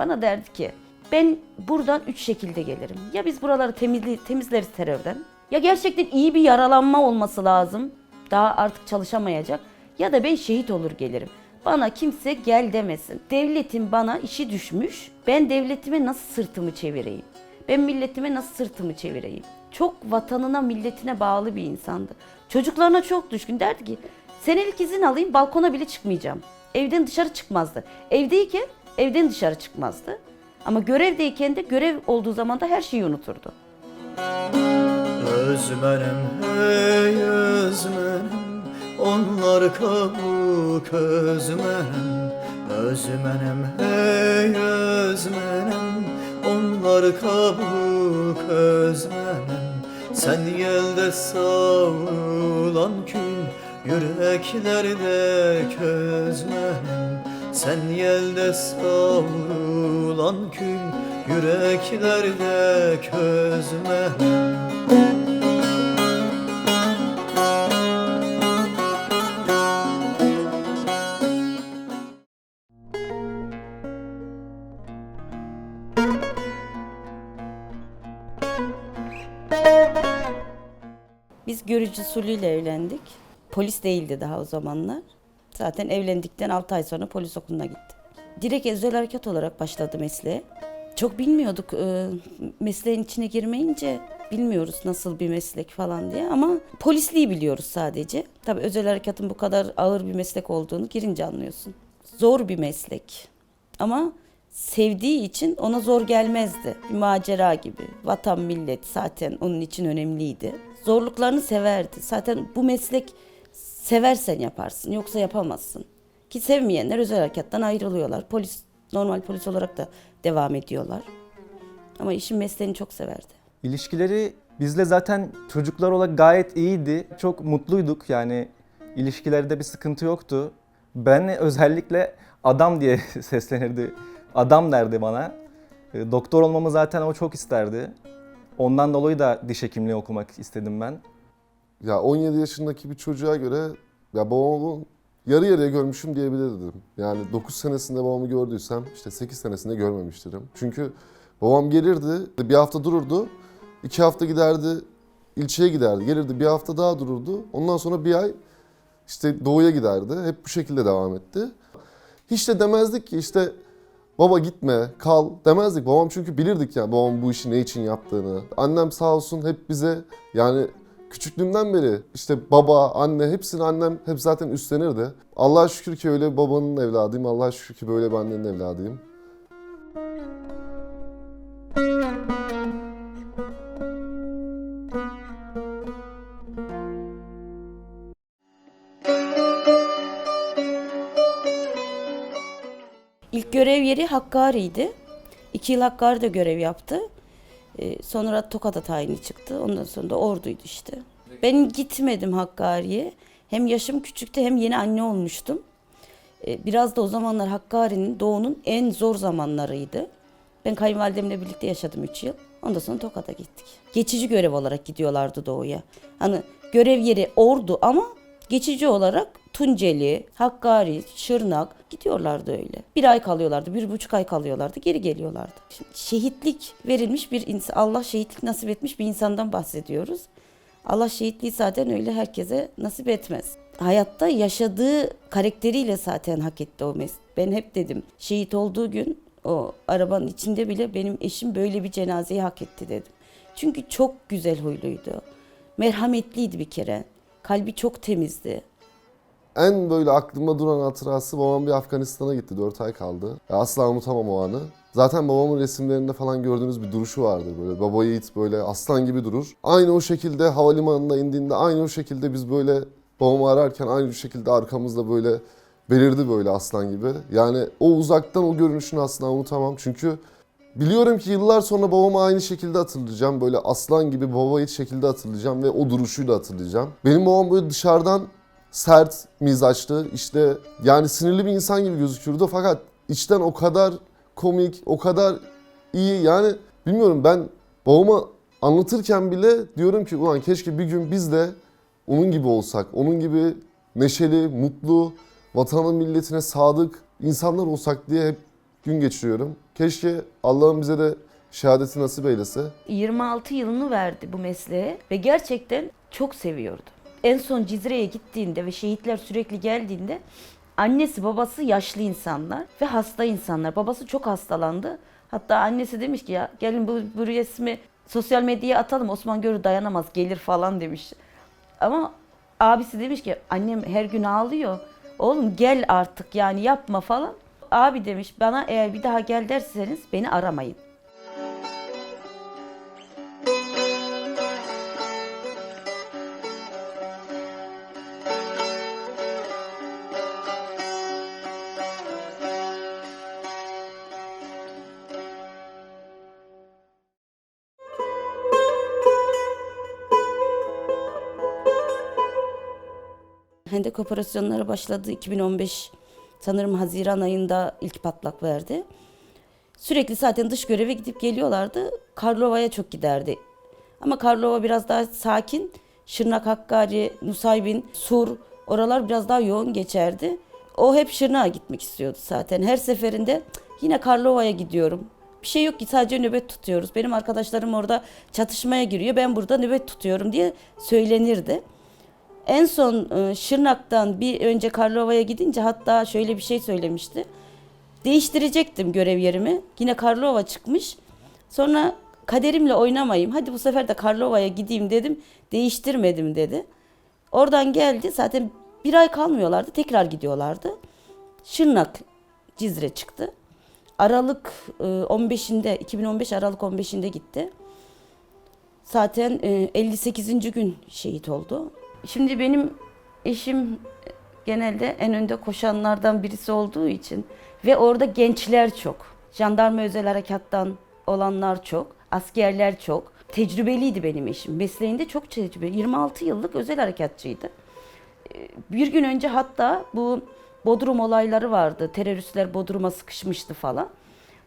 Bana derdi ki ben buradan üç şekilde gelirim. Ya biz buraları temizli, temizleriz terörden. Ya gerçekten iyi bir yaralanma olması lazım. Daha artık çalışamayacak. Ya da ben şehit olur gelirim. Bana kimse gel demesin. Devletin bana işi düşmüş. Ben devletime nasıl sırtımı çevireyim? Ben milletime nasıl sırtımı çevireyim? Çok vatanına, milletine bağlı bir insandı. Çocuklarına çok düşkün. Derdi ki senelik izin alayım balkona bile çıkmayacağım. Evden dışarı çıkmazdı. Evdeyken evden dışarı çıkmazdı. Ama görevdeyken de görev olduğu zaman da her şeyi unuturdu. Özmenim hey özmenim Onlar kabuk özmenim Özmenim hey özmenim Onlar kabuk özmenim Sen gel de savulan gün Yüreklerde közmenim Sen gel de savrulan gün Yüreklerde közmenim Biz görücü usulüyle evlendik. Polis değildi daha o zamanlar. Zaten evlendikten 6 ay sonra polis okuluna gitti. Direkt özel harekat olarak başladı mesleğe. Çok bilmiyorduk e, mesleğin içine girmeyince bilmiyoruz nasıl bir meslek falan diye ama polisliği biliyoruz sadece. Tabii özel harekatın bu kadar ağır bir meslek olduğunu girince anlıyorsun. Zor bir meslek ama sevdiği için ona zor gelmezdi. Bir macera gibi. Vatan millet zaten onun için önemliydi. Zorluklarını severdi. Zaten bu meslek seversen yaparsın yoksa yapamazsın. Ki sevmeyenler özel harekattan ayrılıyorlar. Polis normal polis olarak da devam ediyorlar. Ama işin mesleğini çok severdi. İlişkileri bizle zaten çocuklar olarak gayet iyiydi. Çok mutluyduk yani ilişkilerde bir sıkıntı yoktu. Ben özellikle adam diye seslenirdi. Adam derdi bana. E, Doktor olmamı zaten o çok isterdi. Ondan dolayı da diş hekimliği okumak istedim ben. Ya 17 yaşındaki bir çocuğa göre ya babamı yarı yarıya görmüşüm diyebilirdim. Yani 9 senesinde babamı gördüysem işte 8 senesinde görmemiştirim. Çünkü babam gelirdi, bir hafta dururdu, iki hafta giderdi, ilçeye giderdi, gelirdi bir hafta daha dururdu. Ondan sonra bir ay işte doğuya giderdi. Hep bu şekilde devam etti. Hiç de demezdik ki işte baba gitme, kal demezdik. Babam çünkü bilirdik ya babam bu işi ne için yaptığını. Annem sağ olsun hep bize yani küçüklüğümden beri işte baba, anne hepsini annem hep zaten üstlenirdi. Allah'a şükür ki öyle babanın evladıyım. Allah'a şükür ki böyle bir annenin evladıyım. İlk görev yeri Hakkari'ydi. İki yıl Hakkari'de görev yaptı. Ee, sonra Tokat'a tayini çıktı. Ondan sonra da Ordu'ydu işte. Ben gitmedim Hakkari'ye. Hem yaşım küçüktü hem yeni anne olmuştum. Ee, biraz da o zamanlar Hakkari'nin doğunun en zor zamanlarıydı. Ben kayınvalidemle birlikte yaşadım 3 yıl. Ondan sonra Tokat'a gittik. Geçici görev olarak gidiyorlardı doğuya. Hani görev yeri Ordu ama geçici olarak Tunceli, Hakkari, Şırnak gidiyorlardı öyle. Bir ay kalıyorlardı, bir buçuk ay kalıyorlardı, geri geliyorlardı. Şimdi şehitlik verilmiş bir insan, Allah şehitlik nasip etmiş bir insandan bahsediyoruz. Allah şehitliği zaten öyle herkese nasip etmez. Hayatta yaşadığı karakteriyle zaten hak etti o mes. Ben hep dedim şehit olduğu gün o arabanın içinde bile benim eşim böyle bir cenazeyi hak etti dedim. Çünkü çok güzel huyluydu. Merhametliydi bir kere. Kalbi çok temizdi. En böyle aklımda duran hatırası babam bir Afganistan'a gitti. 4 ay kaldı. Asla unutamam o anı. Zaten babamın resimlerinde falan gördüğünüz bir duruşu vardır böyle. Baba yiğit böyle aslan gibi durur. Aynı o şekilde havalimanına indiğinde aynı o şekilde biz böyle babamı ararken aynı şekilde arkamızda böyle belirdi böyle aslan gibi. Yani o uzaktan o görünüşünü asla unutamam. Çünkü biliyorum ki yıllar sonra babamı aynı şekilde hatırlayacağım. Böyle aslan gibi baba yiğit şekilde hatırlayacağım ve o duruşuyla hatırlayacağım. Benim babam böyle dışarıdan sert mizaçlı işte yani sinirli bir insan gibi gözükürdü fakat içten o kadar komik, o kadar iyi yani bilmiyorum ben babama anlatırken bile diyorum ki ulan keşke bir gün biz de onun gibi olsak, onun gibi neşeli, mutlu, vatanın milletine sadık insanlar olsak diye hep gün geçiriyorum. Keşke Allah'ım bize de şehadeti nasip eylese. 26 yılını verdi bu mesleğe ve gerçekten çok seviyordu. En son Cizre'ye gittiğinde ve şehitler sürekli geldiğinde annesi babası yaşlı insanlar ve hasta insanlar. Babası çok hastalandı. Hatta annesi demiş ki ya gelin bu, bu resmi sosyal medyaya atalım Osman görür dayanamaz gelir falan demiş. Ama abisi demiş ki annem her gün ağlıyor. Oğlum gel artık yani yapma falan. Abi demiş bana eğer bir daha gel derseniz beni aramayın. Hendek operasyonları başladı 2015 sanırım Haziran ayında ilk patlak verdi. Sürekli zaten dış göreve gidip geliyorlardı. Karlova'ya çok giderdi. Ama Karlova biraz daha sakin. Şırnak, Hakkari, Nusaybin, Sur oralar biraz daha yoğun geçerdi. O hep Şırnak'a gitmek istiyordu zaten. Her seferinde "Cık, yine Karlova'ya gidiyorum. Bir şey yok ki sadece nöbet tutuyoruz. Benim arkadaşlarım orada çatışmaya giriyor. Ben burada nöbet tutuyorum diye söylenirdi. En son e, Şırnak'tan bir önce Karlova'ya gidince hatta şöyle bir şey söylemişti. Değiştirecektim görev yerimi. Yine Karlova çıkmış. Sonra kaderimle oynamayayım. Hadi bu sefer de Karlova'ya gideyim dedim. Değiştirmedim dedi. Oradan geldi. Zaten bir ay kalmıyorlardı. Tekrar gidiyorlardı. Şırnak Cizre çıktı. Aralık e, 15'inde 2015 Aralık 15'inde gitti. Zaten e, 58. gün şehit oldu. Şimdi benim eşim genelde en önde koşanlardan birisi olduğu için ve orada gençler çok. Jandarma özel harekattan olanlar çok, askerler çok. Tecrübeliydi benim eşim. Mesleğinde çok tecrübeli. 26 yıllık özel harekatçıydı. Ee, Bir gün önce hatta bu Bodrum olayları vardı. Teröristler Bodrum'a sıkışmıştı falan.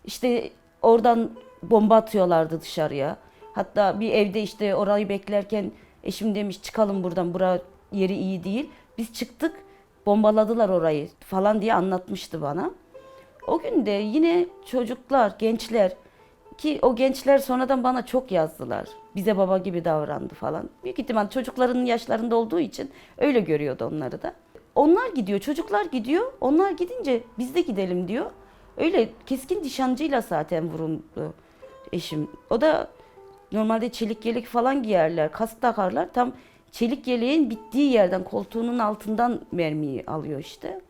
İşte oradan bomba atıyorlardı dışarıya. Hatta bir evde işte orayı beklerken eşim demiş çıkalım buradan bura yeri iyi değil. Biz çıktık bombaladılar orayı falan diye anlatmıştı bana. O gün de yine çocuklar, gençler ki o gençler sonradan bana çok yazdılar. Bize baba gibi davrandı falan. Büyük ihtimal çocuklarının yaşlarında olduğu için öyle görüyordu onları da. Onlar gidiyor, çocuklar gidiyor. Onlar gidince biz de gidelim diyor. Öyle keskin nişancıyla zaten vuruldu eşim. O da normalde çelik yelek falan giyerler, kask takarlar. Tam çelik yeleğin bittiği yerden, koltuğunun altından mermiyi alıyor işte.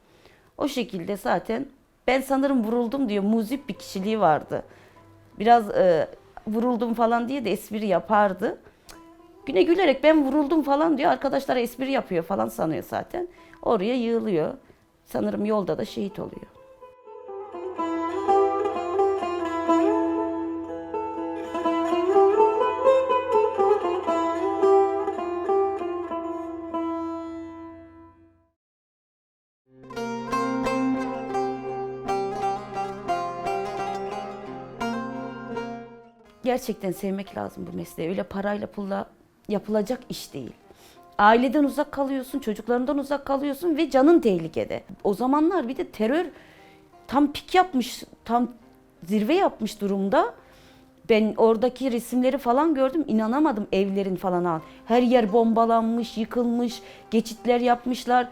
O şekilde zaten ben sanırım vuruldum diyor. Muzip bir kişiliği vardı. Biraz e, vuruldum falan diye de espri yapardı. Güne gülerek ben vuruldum falan diyor. Arkadaşlara espri yapıyor falan sanıyor zaten. Oraya yığılıyor. Sanırım yolda da şehit oluyor. Gerçekten sevmek lazım bu mesleği. Öyle parayla pulla yapılacak iş değil. Aileden uzak kalıyorsun, çocuklarından uzak kalıyorsun ve canın tehlikede. O zamanlar bir de terör tam pik yapmış, tam zirve yapmış durumda. Ben oradaki resimleri falan gördüm, inanamadım evlerin falan. al. Her yer bombalanmış, yıkılmış, geçitler yapmışlar.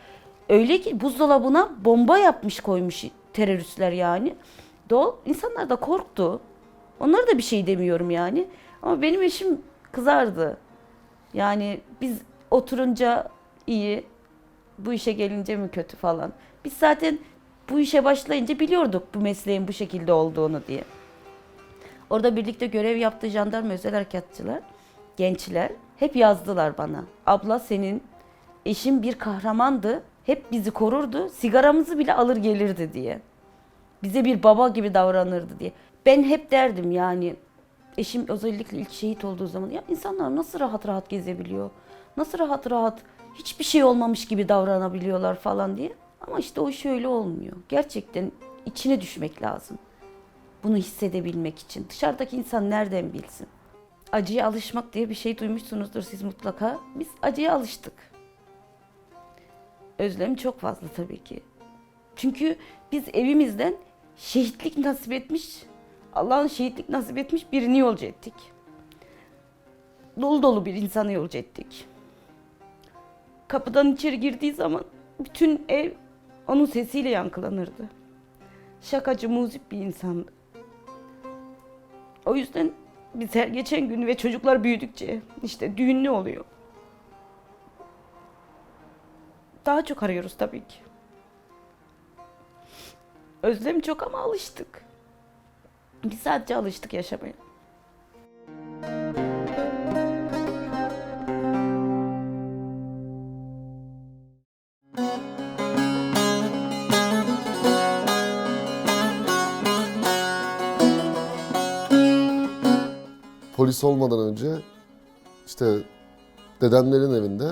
Öyle ki buzdolabına bomba yapmış koymuş teröristler yani. Doğal, insanlar da korktu. Onlara da bir şey demiyorum yani. Ama benim eşim kızardı. Yani biz oturunca iyi, bu işe gelince mi kötü falan. Biz zaten bu işe başlayınca biliyorduk bu mesleğin bu şekilde olduğunu diye. Orada birlikte görev yaptığı jandarma özel harekatçılar, gençler hep yazdılar bana. Abla senin eşin bir kahramandı. Hep bizi korurdu. Sigaramızı bile alır gelirdi diye. Bize bir baba gibi davranırdı diye. Ben hep derdim yani eşim özellikle ilk şehit olduğu zaman ya insanlar nasıl rahat rahat gezebiliyor? Nasıl rahat rahat hiçbir şey olmamış gibi davranabiliyorlar falan diye. Ama işte o iş öyle olmuyor. Gerçekten içine düşmek lazım. Bunu hissedebilmek için. Dışarıdaki insan nereden bilsin? Acıya alışmak diye bir şey duymuşsunuzdur siz mutlaka. Biz acıya alıştık. Özlem çok fazla tabii ki. Çünkü biz evimizden şehitlik nasip etmiş, Allah'ın şehitlik nasip etmiş birini yolcu ettik. Dolu dolu bir insanı yolcu ettik. Kapıdan içeri girdiği zaman bütün ev onun sesiyle yankılanırdı. Şakacı, muzip bir insandı. O yüzden biz her geçen gün ve çocuklar büyüdükçe işte düğünlü oluyor. Daha çok arıyoruz tabii ki. Özlem çok ama alıştık. Biz sadece alıştık yaşamaya. Polis olmadan önce işte dedemlerin evinde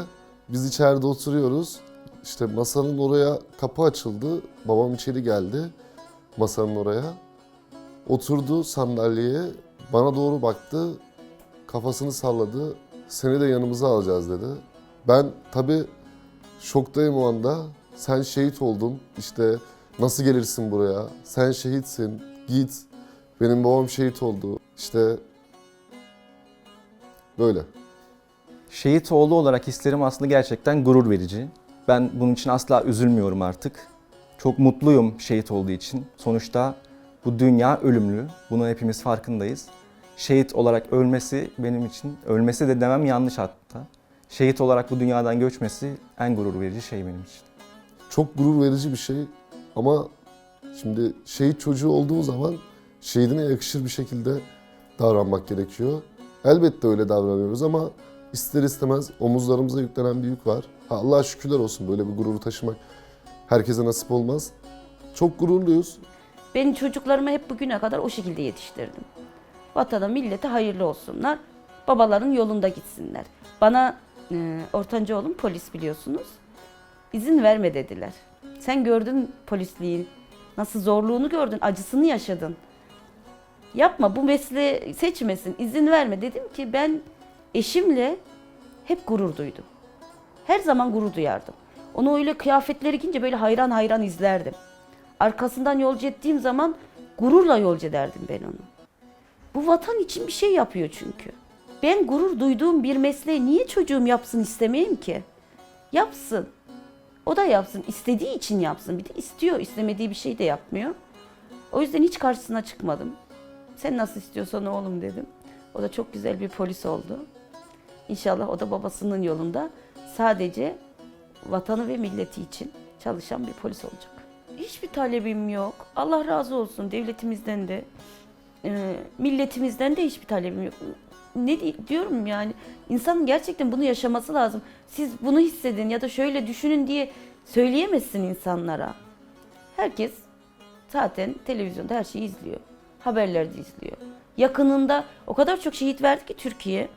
biz içeride oturuyoruz. İşte masanın oraya kapı açıldı. Babam içeri geldi masanın oraya. Oturdu sandalyeye. Bana doğru baktı. Kafasını salladı. Seni de yanımıza alacağız dedi. Ben tabii şoktayım o anda. Sen şehit oldun. İşte nasıl gelirsin buraya? Sen şehitsin. Git. Benim babam şehit oldu. İşte böyle. Şehit oğlu olarak hislerim aslında gerçekten gurur verici. Ben bunun için asla üzülmüyorum artık. Çok mutluyum şehit olduğu için. Sonuçta bu dünya ölümlü. Bunun hepimiz farkındayız. Şehit olarak ölmesi benim için, ölmesi de demem yanlış hatta. Şehit olarak bu dünyadan göçmesi en gurur verici şey benim için. Çok gurur verici bir şey ama şimdi şehit çocuğu olduğu zaman şehidine yakışır bir şekilde davranmak gerekiyor. Elbette öyle davranıyoruz ama ister istemez omuzlarımıza yüklenen bir yük var. Ha, Allah'a şükürler olsun böyle bir gururu taşımak herkese nasip olmaz. Çok gururluyuz. Ben çocuklarımı hep bugüne kadar o şekilde yetiştirdim. Vatana, millete hayırlı olsunlar. Babaların yolunda gitsinler. Bana e, ortanca oğlum polis biliyorsunuz. İzin verme dediler. Sen gördün polisliği. Nasıl zorluğunu gördün, acısını yaşadın. Yapma bu mesleği seçmesin, izin verme. Dedim ki ben eşimle hep gurur duydum. Her zaman gurur duyardım. Onu öyle kıyafetleri giyince böyle hayran hayran izlerdim. Arkasından yolcu ettiğim zaman gururla yolcu ederdim ben onu. Bu vatan için bir şey yapıyor çünkü. Ben gurur duyduğum bir mesleği niye çocuğum yapsın istemeyeyim ki? Yapsın. O da yapsın. İstediği için yapsın. Bir de istiyor. istemediği bir şey de yapmıyor. O yüzden hiç karşısına çıkmadım. Sen nasıl istiyorsan oğlum dedim. O da çok güzel bir polis oldu. İnşallah o da babasının yolunda sadece vatanı ve milleti için çalışan bir polis olacak. Hiçbir talebim yok. Allah razı olsun devletimizden de, e, milletimizden de hiçbir talebim yok. Ne di- diyorum yani insanın gerçekten bunu yaşaması lazım. Siz bunu hissedin ya da şöyle düşünün diye söyleyemezsin insanlara. Herkes zaten televizyonda her şeyi izliyor. Haberlerde izliyor. Yakınında o kadar çok şehit verdi ki Türkiye.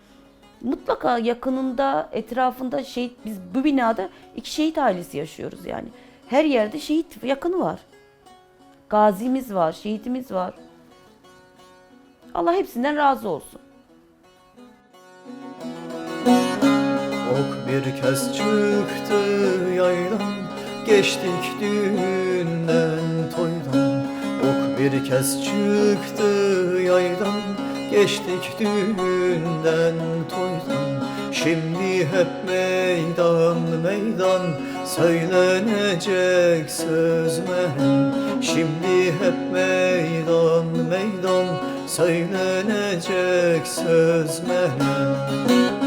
Mutlaka yakınında, etrafında şehit, biz bu binada iki şehit ailesi yaşıyoruz yani. Her yerde şehit yakını var. Gazimiz var, şehitimiz var. Allah hepsinden razı olsun. Ok bir kez çıktı yaydan Geçtik düğünden toydan Ok bir kez çıktı yaydan Geçtik düğünden toydan Şimdi hep meydan meydan Söylenecek söz mehem Şimdi hep meydan meydan. Söylenecek söz mehem